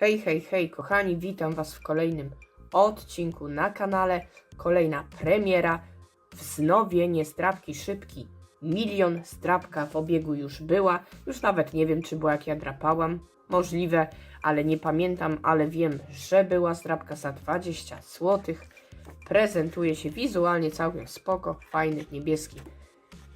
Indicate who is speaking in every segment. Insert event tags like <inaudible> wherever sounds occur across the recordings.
Speaker 1: Hej, hej, hej, kochani, witam Was w kolejnym odcinku na kanale. Kolejna premiera, wznowienie strapki szybki. Milion strapka w obiegu już była. Już nawet nie wiem, czy była jak ja drapałam. Możliwe, ale nie pamiętam, ale wiem, że była strapka za 20 zł. Prezentuje się wizualnie całkiem spoko, fajny, niebieski,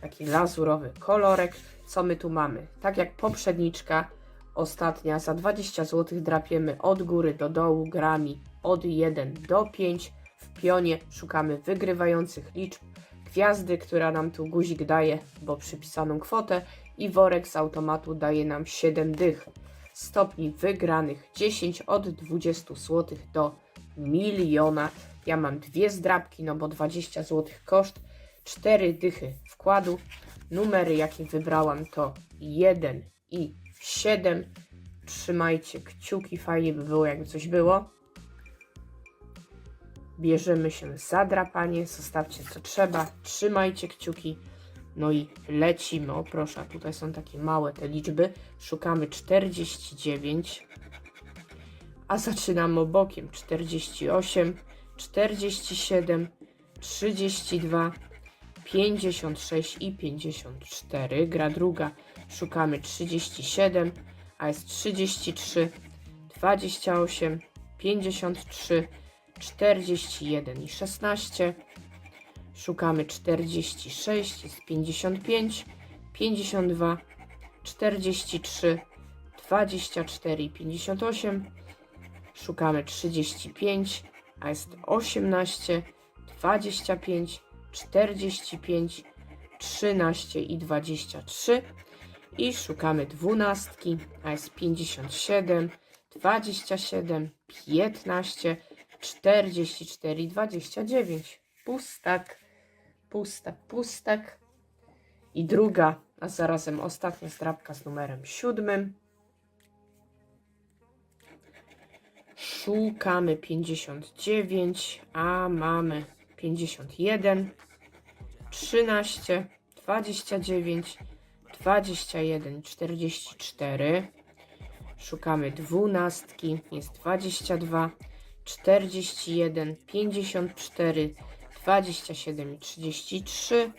Speaker 1: taki lazurowy kolorek. Co my tu mamy? Tak jak poprzedniczka, ostatnia za 20 zł drapiemy od góry do dołu grami od 1 do 5. W pionie szukamy wygrywających liczb, gwiazdy, która nam tu guzik daje, bo przypisaną kwotę i worek z automatu daje nam 7 dych. Stopni wygranych 10 od 20 zł do miliona. Ja mam dwie zdrabki, no bo 20 zł koszt, 4 dychy wkładu. Numery jakie wybrałam to 1 i 7. Trzymajcie kciuki, fajnie by było jakby coś było. Bierzemy się za drapanie, zostawcie co trzeba, trzymajcie kciuki. No i lecimy. O proszę, tutaj są takie małe te liczby. Szukamy 49, a zaczynamy bokiem 48, 47, 32, 56 i 54. Gra druga. Szukamy 37, a jest 33, 28, 53, 41 i 16. Szukamy 46, jest 55, 52, 43, 24 i 58. Szukamy 35, a jest 18, 25, 45, 13 i 23. I szukamy dwunastki, a jest 57, 27, 15, 44 i 29. Pustak, pustak, pustak. I druga, a zarazem ostatnia strapka z numerem siódmym. Szukamy 59, a mamy 51, 13, 29, 21, 44. Szukamy dwunastki, jest 22, 41, 54, 27 i 33.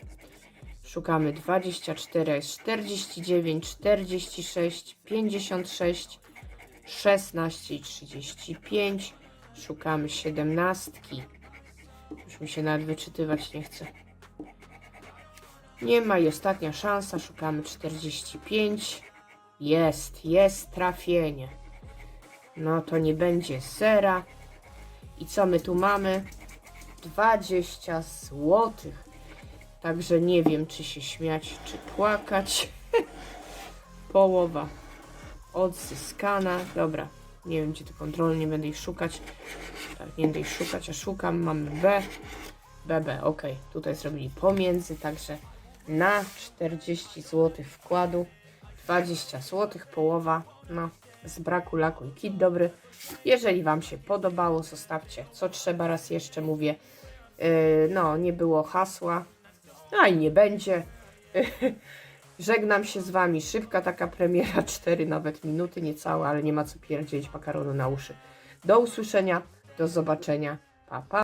Speaker 1: Szukamy 24, jest 49, 46, 56, 16 i 35. Szukamy 17. Już mi się nawet wyczytywać nie chce. Nie ma i ostatnia szansa. Szukamy 45. Jest, jest trafienie. No to nie będzie zera. I co my tu mamy? 20 złotych. Także nie wiem, czy się śmiać, czy płakać. <laughs> Połowa odzyskana. Dobra, nie wiem, gdzie te kontrole, nie będę ich szukać. Tak, nie będę ich szukać, a szukam. Mamy B. BB, ok. Tutaj zrobili pomiędzy, także na 40 zł wkładu. 20 zł, połowa. No, z braku laku i kit dobry. Jeżeli Wam się podobało, zostawcie co trzeba. Raz jeszcze mówię. Yy, no, nie było hasła. A i nie będzie. <laughs> Żegnam się z Wami. Szybka taka premiera, <laughs> 4 nawet minuty, niecałe, ale nie ma co pierdzieć makaronu na uszy. Do usłyszenia, do zobaczenia. Pa, pa.